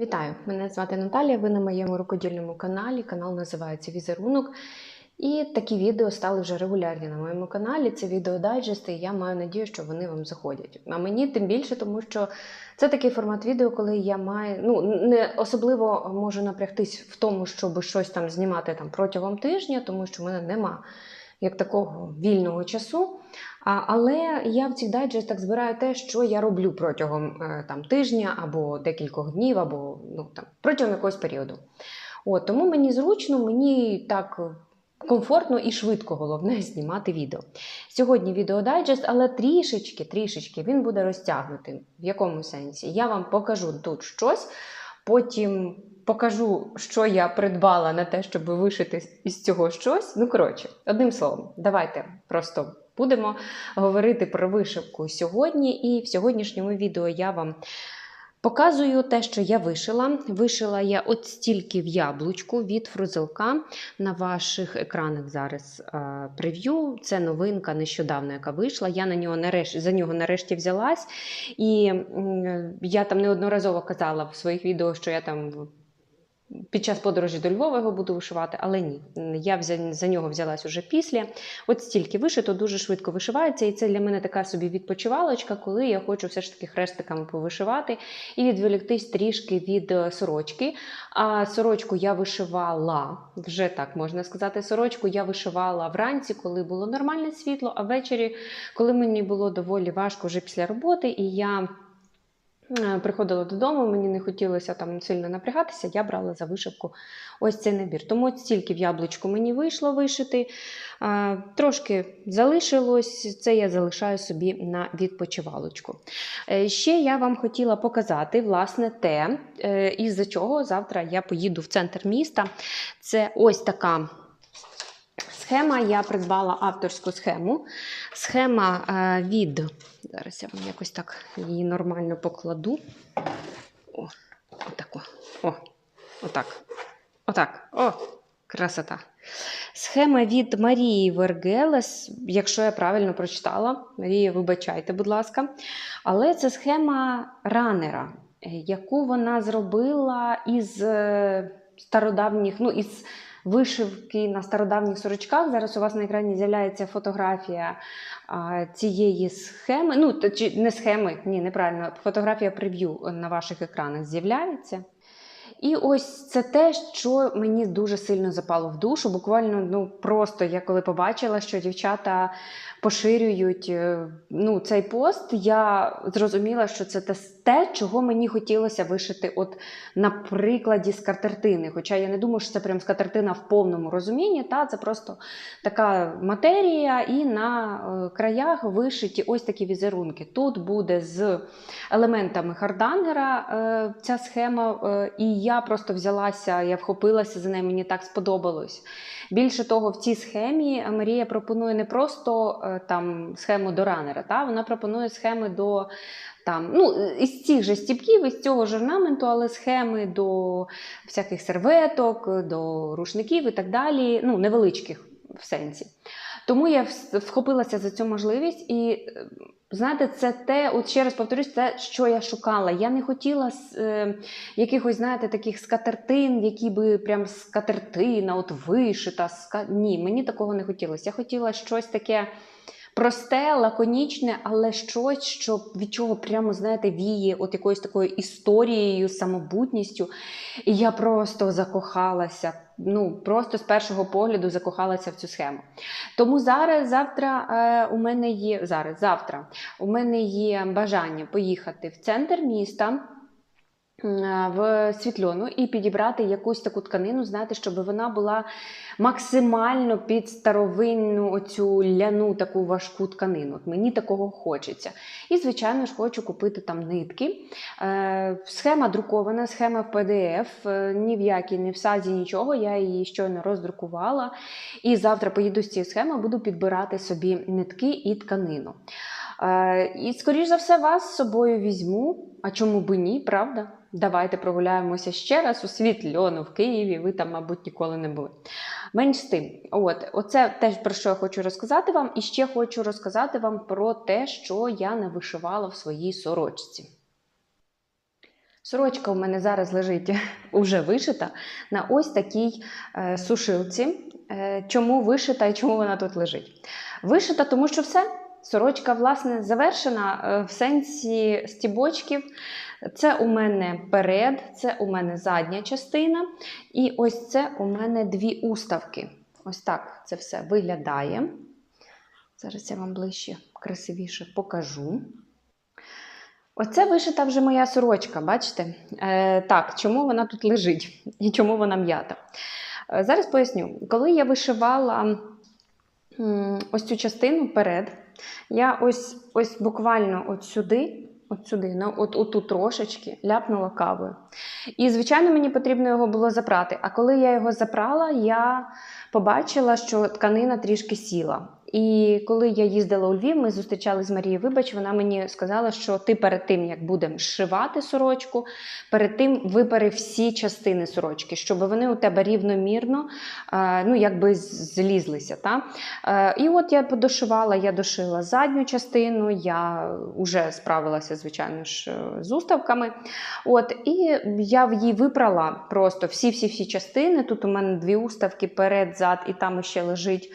Вітаю! Мене звати Наталія. Ви на моєму рукодільному каналі. Канал називається Візерунок. І такі відео стали вже регулярні на моєму каналі. Це відео дайджести, і я маю надію, що вони вам заходять. А мені тим більше, тому що це такий формат відео, коли я маю ну не особливо можу напрягтись в тому, щоб щось там знімати там протягом тижня, тому що в мене нема як такого вільного часу. Але я в цих дайджестах збираю те, що я роблю протягом е, там, тижня або декількох днів, або ну, там, протягом якогось періоду. От, тому мені зручно, мені так комфортно і швидко головне знімати відео. Сьогодні відеодайджест, але трішечки, трішечки він буде розтягнутим. В якому сенсі? Я вам покажу тут щось, потім покажу, що я придбала на те, щоб вишити із цього щось. Ну, коротше, одним словом, давайте просто будемо говорити про вишивку сьогодні. І в сьогоднішньому відео я вам показую те, що я вишила. Вишила я от стільки в яблучку від фрузелка. На ваших екранах зараз прев'ю. Це новинка нещодавно, яка вийшла. Я на нього нарешті, за нього нарешті взялась. І я там неодноразово казала в своїх відео, що я там. Під час подорожі до Львова його буду вишивати, але ні. Я за нього взялась уже після. От стільки вишито, дуже швидко вишивається, і це для мене така собі відпочивалочка, коли я хочу все ж таки хрестиками повишивати і відволіктись трішки від е, сорочки. А сорочку я вишивала, вже так можна сказати, сорочку я вишивала вранці, коли було нормальне світло, а ввечері, коли мені було доволі важко вже після роботи, і я. Е, Приходила додому, мені не хотілося там сильно напрягатися, я брала за вишивку ось цей набір. Тому стільки в яблучку мені вийшло вишити. Трошки залишилось, це я залишаю собі на відпочивалочку. Е, Ще я вам хотіла показати власне те, е, із-за чого завтра я поїду в центр міста. Це ось така. Схема, я придбала авторську схему. Схема е, від. Зараз я вам якось так її нормально покладу. О, отако. О, отак. Отак. О, красота. Схема від Марії Вергелес, якщо я правильно прочитала. Марія, вибачайте, будь ласка. Але це схема ранера, яку вона зробила із е, стародавніх, ну, із вишивки на стародавніх сорочках. Зараз у вас на екрані з'являється фотографія цієї схеми. Ну, чи не схеми, ні, неправильно. Фотографія прев'ю на ваших екранах з'являється. І ось це те, що мені дуже сильно запало в душу. Буквально, ну просто я коли побачила, що дівчата поширюють е, ну, цей пост, я зрозуміла, що це те, чого мені хотілося вишити, от на прикладі скатертини. Хоча я не думаю, що це прям скатертина в повному розумінні. Та це просто така матерія, і на е, краях вишиті ось такі візерунки. Тут буде з елементами хардангера е, ця схема, і я просто взялася, я вхопилася за неї, мені так сподобалось. Більше того, в цій схемі Марія пропонує не просто е, там схему до ранера, та вона пропонує схеми до там, ну, із цих же стіпків, із цього ж орнаменту, але схеми до всяких серветок, до рушників і так далі, ну, невеличких в сенсі. Тому я вхопилася за цю можливість і. Знаєте, це те, от ще раз повторюсь, те, що я шукала. Я не хотіла е, якихось, знаєте, таких скатертин, які би прям скатертина, от вишита. Ска... Ні, мені такого не хотілося. Я хотіла щось таке просте, лаконічне, але щось, що від чого прямо, знаєте, віє от якоюсь такою історією, самобутністю. І я просто закохалася. Ну, просто з першого погляду закохалася в цю схему. Тому зараз, завтра е, у мене є зараз, завтра у мене є бажання поїхати в центр міста. В світльону і підібрати якусь таку тканину, знаєте, щоб вона була максимально під старовинну оцю ляну таку важку тканину. От мені такого хочеться. І, звичайно ж, хочу купити там нитки. Е, схема друкована, схема в PDF, е, ні в якій, ні в сазі, нічого. Я її щойно роздрукувала. І завтра поїду з цією схемою, буду підбирати собі нитки і тканину. Е, і, скоріш за все, вас з собою візьму. А чому би ні, правда? Давайте прогуляємося ще раз у світ льону в Києві. Ви там, мабуть, ніколи не були. Менш з тим, от, оце теж про що я хочу розказати вам. І ще хочу розказати вам про те, що я не вишивала в своїй сорочці. Сорочка у мене зараз лежить уже вишита на ось такій е, сушилці. Е, чому вишита і чому вона тут лежить? Вишита, тому що все. Сорочка, власне, завершена е, в сенсі стібочків. Це у мене перед, це у мене задня частина. І ось це у мене дві уставки. Ось так це все виглядає. Зараз я вам ближче, красивіше покажу. Оце вишита вже моя сорочка, бачите? Е, так, чому вона тут лежить і чому вона м'ята? Е, зараз поясню. Коли я вишивала ось цю частину перед, я ось, ось буквально от сюди, от сюди, ну, от, отут трошечки ляпнула кавою. І, звичайно, мені потрібно його було запрати. А коли я його запрала, я побачила, що тканина трішки сіла. І коли я їздила у Львів, ми зустрічали з Марією Вибач, вона мені сказала, що ти перед тим, як будемо зшивати сорочку, перед тим вибери всі частини сорочки, щоб вони у тебе рівномірно е, ну, якби злізлися. Та? Е, І от я подошивала, я дошила задню частину, я вже справилася, звичайно ж, е, з уставками. От, і я в її випрала просто всі-всі-всі частини. Тут у мене дві уставки перед, зад, і там ще лежить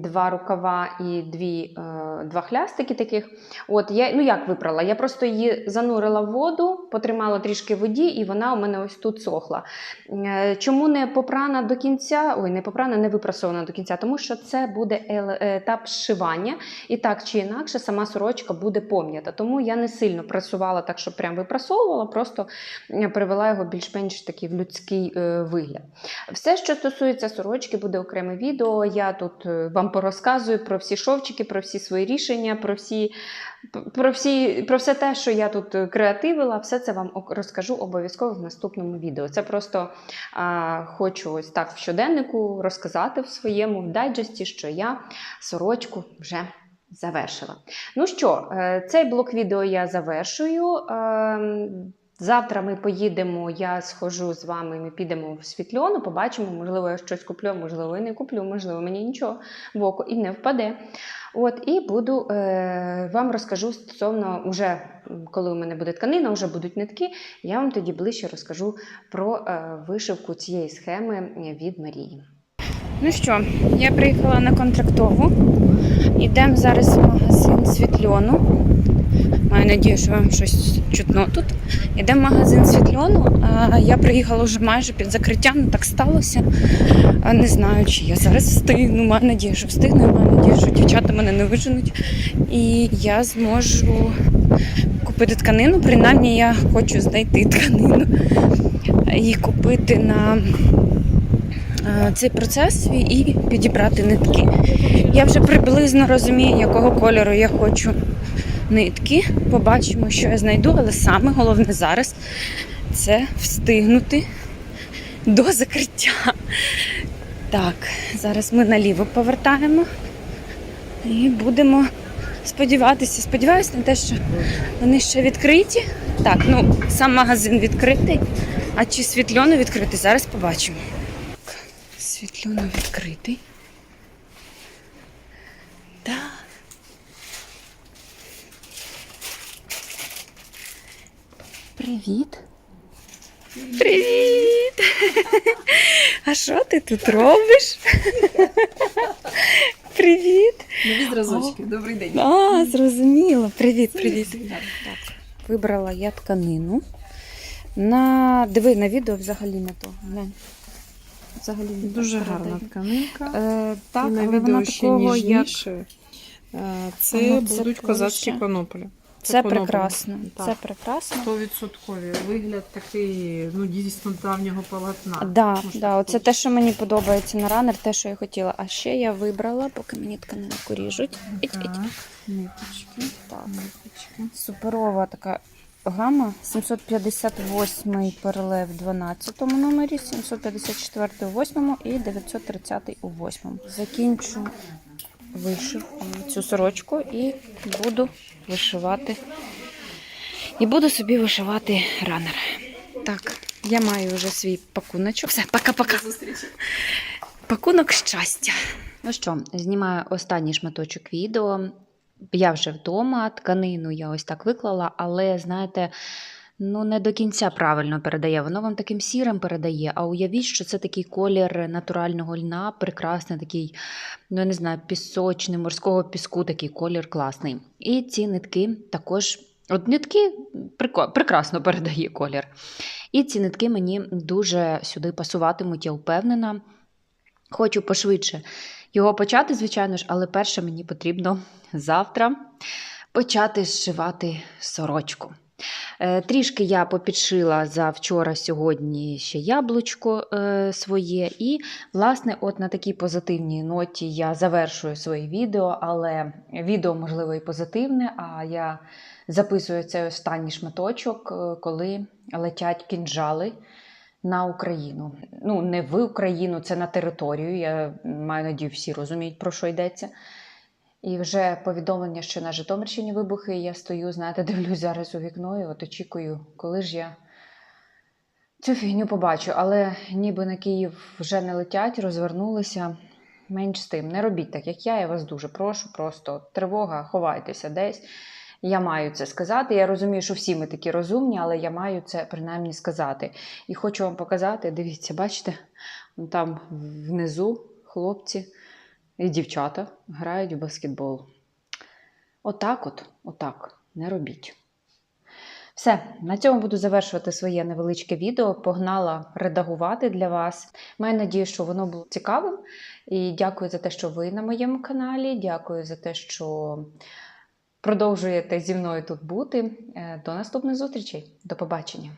два рукава і дві, е, два хлястики таких. От, я, ну як випрала? Я просто її занурила в воду, потримала трішки воді, і вона у мене ось тут сохла. Е, Чому не попрана до кінця? Ой, не попрана, не випрасована до кінця, тому що це буде етап зшивання, і так чи інакше сама сорочка буде пом'ята. Тому я не сильно прасувала так, щоб прям випрасовувала, просто е, привела його більш-менш такий в людський е, вигляд. Все, що стосується сорочки, буде окреме відео. Я тут е, вам порозказую про всі шовчики, про всі свої рішення, про всі. Про, всі, про все те, що я тут е, креативила, все це вам розкажу обов'язково в наступному відео. Це просто а, хочу ось так в щоденнику розказати в своєму в дайджесті, що я сорочку вже завершила. Ну що, е, цей блок відео я завершую. Завтра ми поїдемо, я схожу з вами, ми підемо в світльону, побачимо, можливо, я щось куплю, можливо, і не куплю, можливо, мені нічого в око і не впаде. От, і буду е, вам розкажу стосовно, уже коли у мене буде тканина, вже будуть нитки, я вам тоді ближче розкажу про е, вишивку цієї схеми від Марії. Ну що, я приїхала на контрактову. Йдемо зараз в магазин світльону. Надію, що вам щось чутно тут. В магазин світльону. Я приїхала вже майже під закриттям, ну так сталося. Не знаю, чи я зараз встигну. Маю надію, що встигну. Маю надію, що дівчата мене не виженуть. І я зможу купити тканину. Принаймні я хочу знайти тканину і купити на цей процес і підібрати нитки. Я вже приблизно розумію, якого кольору я хочу нитки. Побачимо, що я знайду, але саме головне зараз це встигнути до закриття. Так, зараз ми наліво повертаємо і будемо сподіватися. Сподіваюся на те, що вони ще відкриті. Так, ну сам магазин відкритий. А чи світльоно відкритий? Зараз побачимо. Світльоно відкритий. Привіт. Привіт! А що ти тут робиш? Привіт! Нові зразочки. Добрий день. А, зрозуміло. Привіт, привіт. Так, вибрала я тканину. На... Диви, на відео взагалі не то. Глянь. Взагалі не Дуже так гарна тканинка. Е, так, І на але відео вона ще такого, як... ніжніше. Е, Це Воно це будуть козацькі тонше. коноплі. Це коноплі. прекрасно. Так. Це прекрасно. Стовідсоткові. Вигляд такий, ну, дійсно давнього полотна. Да, Можна да, оце те, що мені подобається на ранер, те, що я хотіла. А ще я вибрала, поки мені тканинку ріжуть. Так, ниточки, Так. ниточки. Суперова така гама. 758 перелев в 12 номері, 754 у 8 і 930 у 8. Закінчу вишивку цю сорочку і буду вишивати. І буду собі вишивати ранер. Так, я маю вже свій пакуночок. Все, пока-пока. Пакунок щастя. Ну що, знімаю останній шматочок відео. Я вже вдома, тканину я ось так виклала, але знаєте, ну, не до кінця правильно передає. Воно вам таким сірим передає. А уявіть, що це такий колір натурального льна, прекрасний такий, ну я не знаю, пісочний, морського піску, такий колір класний. І ці нитки також. От нитки прекрасно передає колір. І ці нитки мені дуже сюди пасуватимуть, я впевнена. Хочу пошвидше його почати, звичайно ж, але перше мені потрібно завтра почати зшивати сорочку. Е, Трішки я попідшила за вчора сьогодні ще яблучко е, своє. І, власне, от на такій позитивній ноті я завершую своє відео, але відео, можливо, і позитивне, а я записую цей останній шматочок, е, коли летять кінжали на Україну. Ну, не в Україну, це на територію. Я маю надію, всі розуміють, про що йдеться. І вже повідомлення, що на Житомирщині вибухи, і я стою, знаєте, дивлюсь зараз у вікно і от очікую, коли ж я цю фігню побачу. Але ніби на Київ вже не летять, розвернулися. Менш з тим, не робіть так, як я. Я вас дуже прошу. Просто тривога, ховайтеся десь. Я маю це сказати. Я розумію, що всі ми такі розумні, але я маю це принаймні сказати. І хочу вам показати, дивіться, бачите, там внизу хлопці і дівчата грають в баскетбол. Отак от, отак, не робіть. Все, на цьому буду завершувати своє невеличке відео. Погнала редагувати для вас. Маю надію, що воно було цікавим. І дякую за те, що ви на моєму каналі. Дякую за те, що продовжуєте зі мною тут бути. Е, До наступних зустрічей. До побачення!